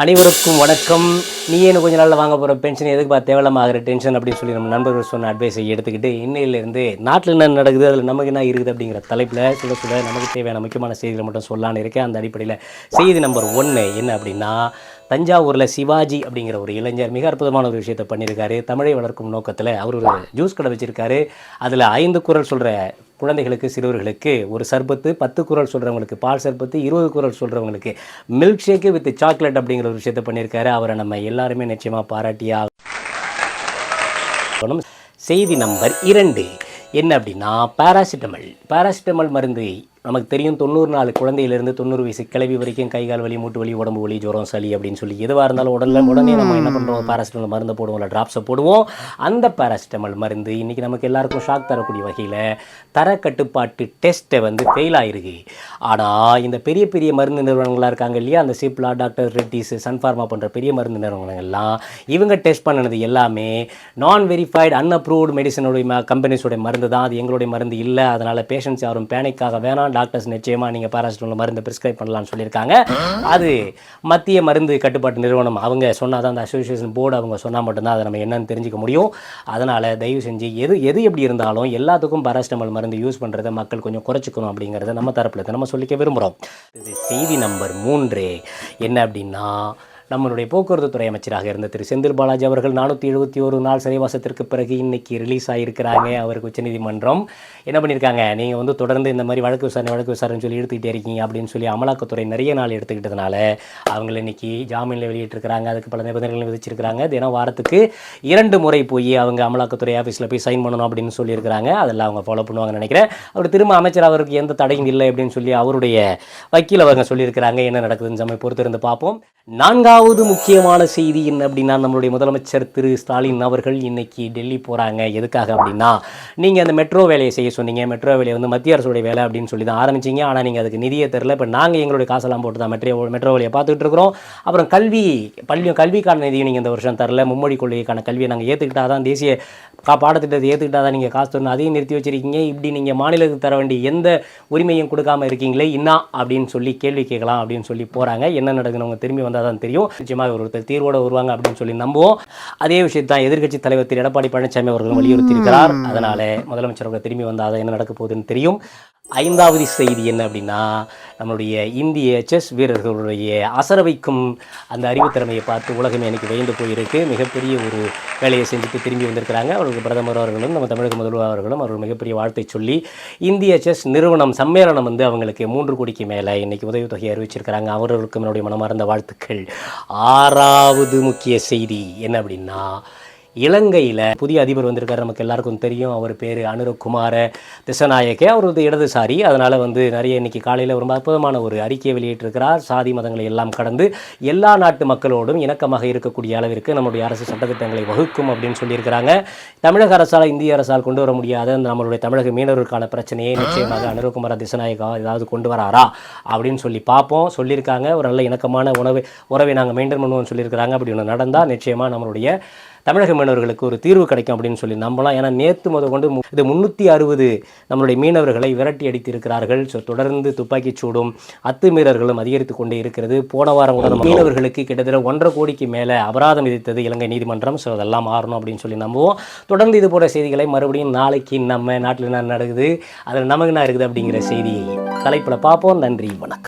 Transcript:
அனைவருக்கும் வணக்கம். நீ என்ன கொஞ்ச நாளில் வாங்க போகிற பென்ஷன் எதுக்குப்பா தேவையில்லாம ஆகிற டென்ஷன் அப்படின்னு சொல்லி நம்ம நண்பர்கள் சொன்ன அட்வைஸை எடுத்துக்கிட்டு இன்னையிலேருந்து நாட்டில் என்ன நடக்குது அதில் நமக்கு என்ன இருக்குது அப்படிங்கிற தலைப்பில் சுட சுட நமக்கு தேவையான முக்கியமான செய்திகளை மட்டும் சொல்லான்னு இருக்கேன். அந்த அடிப்படையில் செய்தி நம்பர் ஒன்று என்ன அப்படின்னா தஞ்சாவூரில் சிவாஜி அப்படிங்கிற ஒரு இளைஞர் மிக அற்புதமான ஒரு விஷயத்தை பண்ணியிருக்காரு. தமிழை வளர்க்கும் நோக்கத்தில் அவர் ஒரு ஜூஸ் கடை வச்சுருக்காரு. அதில் ஐந்து குரல் சொல்கிற குழந்தைகளுக்கு சிறுவர்களுக்கு ஒரு சர்பத்து பத்து குரல் சொல்கிறவங்களுக்கு பால் சர்பத்து இருபது குரல் சொல்கிறவங்களுக்கு மில்க் ஷேக்கு வித் சாக்லேட் அப்படிங்கிற ஒரு விஷயத்தை பண்ணியிருக்காரு. அவரை நம்ம எல்லாருமே நிச்சயமாக பாராட்டியா செய்தி நம்பர் இரண்டு. என்ன அப்படின்னா பாராசிட்டமல் பாராசிட்டமல் மருந்து நமக்கு தெரியும் தொண்ணூறு நாலு குழந்தையிலிருந்து தொண்ணூறு வயசு கிளவி வரைக்கும் கை கால் வலி மூட்டு வலி உடம்பு வலி ஜுரம் சளி அப்படின்னு சொல்லி எதுவாக இருந்தாலும் உடல்ல உடனே நம்ம என்ன பண்ணுறோம் பாராசிட்டமல் மருந்து போடுவோம் இல்லை ட்ராப்ஸை போடுவோம். அந்த பாராசிட்டமல் மருந்து இன்றைக்கி நமக்கு எல்லாருக்கும் ஷாக் தரக்கூடிய வகையில் தர கட்டுப்பாட்டு டெஸ்ட்டை வந்து ஃபெயில் ஆயிருக்கு. ஆனால் இந்த பெரிய பெரிய மருந்து நிறுவனங்களாக இருக்காங்க இல்லையா? அந்த சிப்லா டாக்டர் ரெட்டிஸ் சன்ஃபார்மா போன்ற பெரிய மருந்து நிறுவனங்கள்லாம் இவங்க டெஸ்ட் பண்ணினது எல்லாமே நான் வெரிஃபைடு அன்அப்ரூவ்டு மெடிசனுடைய கம்பெனிஸோட மருந்து தான் அது எங்களுடைய மருந்து இல்லை. அதனால் பேஷண்ட்ஸ் யாரும் பேனிக்காக வேணாம் டாக்டர்ஸ் நிச்சயமாக நீங்கள் பாராசிட்டமல் மருந்து ப்ரிஸ்கிரைப் பண்ணலாம்னு சொல்லியிருக்காங்க. அது மத்திய மருந்து கட்டுப்பாட்டு நிறுவனம் அவங்க சொன்னால் தான் அந்த அசோசியேஷன் போர்டு அவங்க சொன்னால் மட்டும்தான் அதை நம்ம என்னன்னு தெரிஞ்சுக்க முடியும். அதனால் தயவு செஞ்சு எது எது எப்படி இருந்தாலும் எல்லாத்துக்கும் பாராசிட்டமல் மருந்து யூஸ் பண்ணுறதை மக்கள் கொஞ்சம் குறைச்சிக்கணும் அப்படிங்கிறத நம்ம தரப்பில் நம்ம சொல்லிக்க விரும்புகிறோம் இது செய்தி நம்பர் மூன்று. என்ன அப்படின்னா நம்மளுடைய போக்குவரத்து துறை அமைச்சராக இருந்த திரு செந்தில் பாலாஜி அவர்கள் நானூற்றி எழுபத்தி ஒரு நாள் சிறைவாசத்திற்கு பிறகு இன்னைக்கு ரிலீஸ் ஆகியிருக்கிறாங்க அவருக்கு உச்சநீதிமன்றம் என்ன பண்ணியிருக்காங்க? நீங்கள் வந்து தொடர்ந்து இந்த மாதிரி வழக்கு விசாரணை வழக்கு விசாரணை சொல்லி எடுத்துக்கிட்டே இருக்கீங்க அப்படின்னு சொல்லி அமலாக்கத்துறை நிறைய நாள் எடுத்துக்கிட்டதுனால அவங்கள இன்னைக்கு ஜாமீனில் வெளியிட்டிருக்கிறாங்க. அதுக்கு பல நிபந்தனைகள் விதிச்சிருக்கிறாங்க. தினம் வாரத்துக்கு இரண்டு முறை போய் அவங்க அமலாக்கத்துறை ஆஃபீஸில் போய் சைன் பண்ணணும் அப்படின்னு சொல்லியிருக்கிறாங்க. அதெல்லாம் அவங்க ஃபாலோ பண்ணுவாங்கன்னு நினைக்கிறேன். அவர் திரும்ப அமைச்சர் அவருக்கு எந்த தடையும் இல்லை அப்படின்னு சொல்லி அவருடைய வக்கீல் அவங்க சொல்லியிருக்கிறாங்க. என்ன நடக்குதுன்னு நம்ம பொறுத்திருந்து பார்ப்போம். நான்காவது முக்கியமான செய்தி என்ன அப்படின்னா நம்மளுடைய முதலமைச்சர் திரு. ஸ்டாலின் அவர்கள் இன்னைக்கு டெல்லி போகிறாங்க எதுக்காக அப்படின்னா நீங்கள் அந்த மெட்ரோ வேலையை செய்ய சொன்னீங்க. மெட்ரோ வேலையை வந்து மத்திய அரசுடைய வேலை அப்படின்னு சொல்லி தான் ஆரம்பிச்சீங்க. ஆனால் நீங்கள் அதுக்கு நிதியை தரல. இப்போ நாங்கள் எங்களுடைய காசெல்லாம் போட்டு தான் மெட்ரோ மெட்ரோ வேலையை பார்த்துக்கிட்டு இருக்கிறோம். அப்புறம் கல்வி பள்ளி கல்விக்கான நிதியும் நீங்கள் இந்த வருஷம் தரல. மும்மொழி கொள்கைக்கான கல்வியை நாங்கள் ஏற்றுக்கிட்டா தான் தேசிய கா பாடத்திட்டத்தை ஏற்றுக்கிட்டா தான் நீங்கள் காசு தரணும். அதையும் நிறுத்தி வச்சிருக்கீங்க. இப்படி நீங்கள் மாநிலத்துக்கு தர வேண்டிய எந்த உரிமையும் கொடுக்காம இருக்கீங்களே இன்னா அப்படின்னு சொல்லி கேள்வி கேட்கலாம் அப்படின்னு சொல்லி போகிறாங்க என்ன நடக்குதுன்னு அவங்க திரும்பி வந்தால் தான் தெரியும். நிச்சயமாக ஒருத்தர் தீர்வோட வருவாங்க அப்படின்னு சொல்லி நம்புவோம். அதே விஷயத்தை தான் எதிர்க்கட்சி தலைவர் திரு எடப்பாடி பழனிசாமி அவர்களும் வலியுறுத்தி இருக்கிறார் அதனால முதலமைச்சர் அவர்கள் திரும்பி வந்தால் என்ன நடக்க போகுதுன்னு தெரியும். ஐந்தாவது செய்தி என்ன அப்படின்னா நம்மளுடைய இந்திய செஸ் வீரர்களுடைய அசர வைக்கும் அந்த அறிவுத்திறமையை பார்த்து உலகமே எனக்கு வியந்து போயிருக்கு. மிகப்பெரிய ஒரு வேலையை செஞ்சுட்டு திரும்பி வந்திருக்கிறாங்க. அவர்களுக்கு பிரதமர் அவர்களும் நம்ம தமிழக முதல்வர் அவர்களும் அவர்கள் மிகப்பெரிய வாழ்த்தை சொல்லி இந்திய செஸ் நிறுவனம் சம்மேளனம் வந்து அவங்களுக்கு மூன்று கோடிக்கு மேலே இன்றைக்கி உதவித்தொகை அறிவிச்சிருக்கிறாங்க. அவர்களுக்கும் என்னுடைய மனமார்ந்த வாழ்த்துக்கள். ஆறாவது முக்கிய செய்தி என்ன அப்படின்னா இலங்கையில் புதிய அதிபர் வந்திருக்காரு. நமக்கு எல்லாருக்கும் தெரியும். அவர் பேர் அனுரகுமார திசநாயக்கே. அவர் வந்து இடதுசாரி. அதனால் வந்து நிறைய இன்னைக்கு காலையில் ரொம்ப அற்புதமான ஒரு அறிக்கையை வெளியிட்டிருக்கிறார். சாதி மதங்களை எல்லாம் கடந்து எல்லா நாட்டு மக்களோடும் இணக்கமாக இருக்கக்கூடிய அளவிற்கு நம்முடைய அரசு சட்டத்திட்டங்களை வகுக்கும் அப்படின்னு சொல்லியிருக்கிறாங்க. தமிழக அரசால் இந்திய அரசால் கொண்டு வர முடியாத அந்த நம்மளுடைய தமிழக மீனவர்களுக்கான பிரச்சனையை நிச்சயமாக அனுரகுமார திசநாயகா ஏதாவது கொண்டு வராரா அப்படின்னு சொல்லி பார்ப்போம். சொல்லியிருக்காங்க. ஒரு நல்ல இணக்கமான உணவு உறவை நாங்கள் மெயின்டைன் பண்ணுவோம்னு சொல்லியிருக்கிறாங்க. அப்படி ஒன்று நடந்தால் நிச்சயமாக நம்மளுடைய தமிழக மீனவர்களுக்கு ஒரு தீர்வு கிடைக்கும் அப்படின்னு சொல்லி நம்பலாம். ஏன்னா நேற்று முத கொண்டு இது முந்நூற்றி அறுபது நம்மளுடைய மீனவர்களை விரட்டி அடித்திருக்கிறார்கள். ஸோ தொடர்ந்து துப்பாக்கிச் சூடும் அத்துமீறல்களும் அதிகரித்து கொண்டே இருக்கிறது. போன வாரம் கூட மீனவர்களுக்கு கிட்டத்தட்ட ஒன்றரை கோடிக்கு மேலே அபராதம் விதித்தது இலங்கை நீதிமன்றம். ஸோ அதெல்லாம் மாறணும் அப்படின்னு சொல்லி நம்புவோம். தொடர்ந்து இது போன்ற செய்திகளை மறுபடியும் நாளைக்கு நம்ம நாட்டில் என்ன நடக்குது அதில் நமக்கு என்ன இருக்குது அப்படிங்கிற செய்தியை தலைப்பில் பார்ப்போம். நன்றி வணக்கம்.